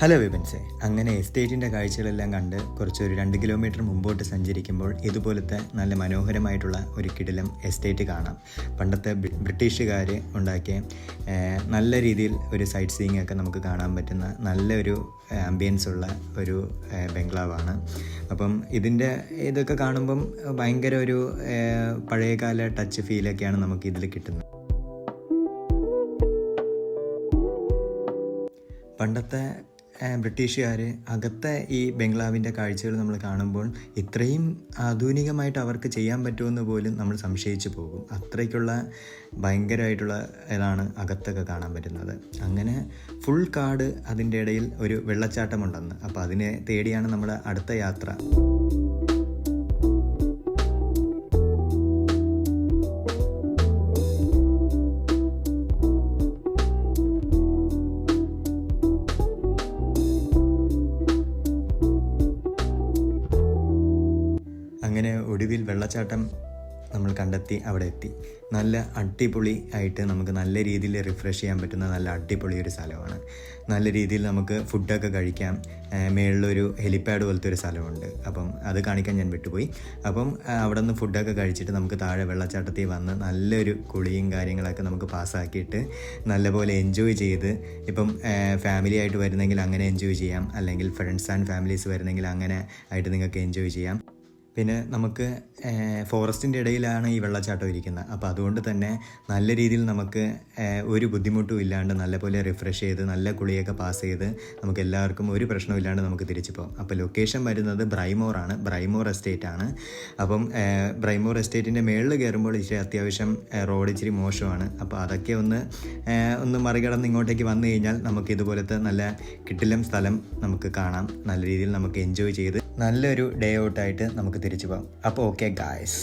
Hello വിപൻസെ അങ്ങനെ എസ്റ്റേറ്റിന്റെ കാഴ്ചകളെല്ലാം കണ്ട് കുറച്ചൊരു രണ്ട് കിലോമീറ്റർ മുമ്പോട്ട് സഞ്ചരിക്കുമ്പോൾ ഇതുപോലത്തെ നല്ല മനോഹരമായിട്ടുള്ള ഒരു കിടിലം എസ്റ്റേറ്റ് കാണാം. പണ്ടത്തെ ബ്രി- ബ്രിട്ടീഷുകാർ ഉണ്ടാക്കിയ നല്ല രീതിയിൽ ഒരു സൈറ്റ് സീയിങ് ഒക്കെ നമുക്ക് കാണാൻ പറ്റുന്ന നല്ലൊരു ആംബിയൻസ് ഉള്ള ഒരു ബംഗ്ലാവാണ്. അപ്പം ഇതിന്റെ ഇതൊക്കെ കാണുമ്പം ഭയങ്കര ഒരു പഴയകാല ടച്ച് ഫീലൊക്കെയാണ് നമുക്ക് ഇതിൽ കിട്ടുന്നത്. പണ്ടത്തെ ബ്രിട്ടീഷുകാർ അകത്തെ ഈ ബംഗ്ലാവിന്റെ കാഴ്ചകൾ നമ്മൾ കാണുമ്പോൾ ഇത്രയും ആധുനികമായിട്ട് അവർക്ക് ചെയ്യാൻ പറ്റുമെന്ന് പോലും നമ്മൾ സംശയിച്ചു പോകും. അത്രയ്ക്കുള്ള ഭയങ്കരമായിട്ടുള്ള ഇതാണ് അകത്തൊക്കെ കാണാൻ പറ്റുന്നത്. അങ്ങനെ ഫുൾ കാട് അതിന്റെ ഇടയിൽ ഒരു വെള്ളച്ചാട്ടമുണ്ടെന്ന്. അപ്പോൾ അതിനെ തേടിയാണ് നമ്മുടെ അടുത്ത യാത്ര. ഒടുവിൽ വെള്ളച്ചാട്ടം നമ്മൾ കണ്ടെത്തി അവിടെ എത്തി. നല്ല അടിപൊളി ആയിട്ട് നമുക്ക് നല്ല രീതിയിൽ റിഫ്രഷ് ചെയ്യാൻ പറ്റുന്ന നല്ല അടിപൊളി ഒരു സ്ഥലമാണ്. നല്ല രീതിയിൽ നമുക്ക് ഫുഡൊക്കെ കഴിക്കാം. മേളിലൊരു ഹെലിപ്പാഡ് പോലത്തെ ഒരു സ്ഥലമുണ്ട്. അപ്പം അത് കാണിക്കാൻ ഞാൻ വിട്ടുപോയി. അപ്പം അവിടെ നിന്ന് ഫുഡൊക്കെ കഴിച്ചിട്ട് നമുക്ക് താഴെ വെള്ളച്ചാട്ടത്തിൽ വന്ന് നല്ലൊരു കുളിയും കാര്യങ്ങളൊക്കെ നമുക്ക് പാസ്സാക്കിയിട്ട് നല്ലപോലെ എൻജോയ് ചെയ്ത് ഇപ്പം ഫാമിലി ആയിട്ട് വരുന്നെങ്കിൽ അങ്ങനെ എൻജോയ് ചെയ്യാം. അല്ലെങ്കിൽ ഫ്രണ്ട്സ് ആൻഡ് ഫാമിലീസ് വരുന്നെങ്കിൽ അങ്ങനെ ആയിട്ട് നിങ്ങൾക്ക് എൻജോയ് ചെയ്യാം. പിന്നെ നമുക്ക് ഫോറസ്റ്റിന്റെ ഇടയിലാണ് ഈ വെള്ളച്ചാട്ടം ഇരിക്കുന്നത് അപ്പോൾ അതുകൊണ്ട് തന്നെ നല്ല രീതിയിൽ നമുക്ക് ഒരു ബുദ്ധിമുട്ടും ഇല്ലാണ്ട് നല്ലപോലെ റിഫ്രഷ് ചെയ്ത് നല്ല കുളിയൊക്കെ പാസ് ചെയ്ത് നമുക്ക് എല്ലാവർക്കും ഒരു പ്രശ്നവും ഇല്ലാണ്ട് നമുക്ക് തിരിച്ചു പോകാം. അപ്പോൾ ലൊക്കേഷൻ വരുന്നത് ബ്രൈമോർ ആണ്. ബ്രൈമോർ എസ്റ്റേറ്റ് ആണ്. അപ്പം ബ്രൈമോർ എസ്റ്റേറ്റിന്റെ മേളിൽ കയറുമ്പോൾ ഇച്ചിരി അത്യാവശ്യം റോഡ് ഇച്ചിരി മോശമാണ്. അപ്പോൾ അതൊക്കെ ഒന്ന് ഒന്ന് മറികടന്ന് ഇങ്ങോട്ടേക്ക് വന്നു കഴിഞ്ഞാൽ നമുക്ക് ഇതുപോലത്തെ നല്ല കിട്ടിലം സ്ഥലം നമുക്ക് കാണാം. നല്ല രീതിയിൽ നമുക്ക് എൻജോയ് ചെയ്ത് നല്ലൊരു ഡേ ഔട്ടായിട്ട് നമുക്ക് തിരിച്ചു പോകാം. അപ്പോൾ ഓക്കെ ഗായ്സ്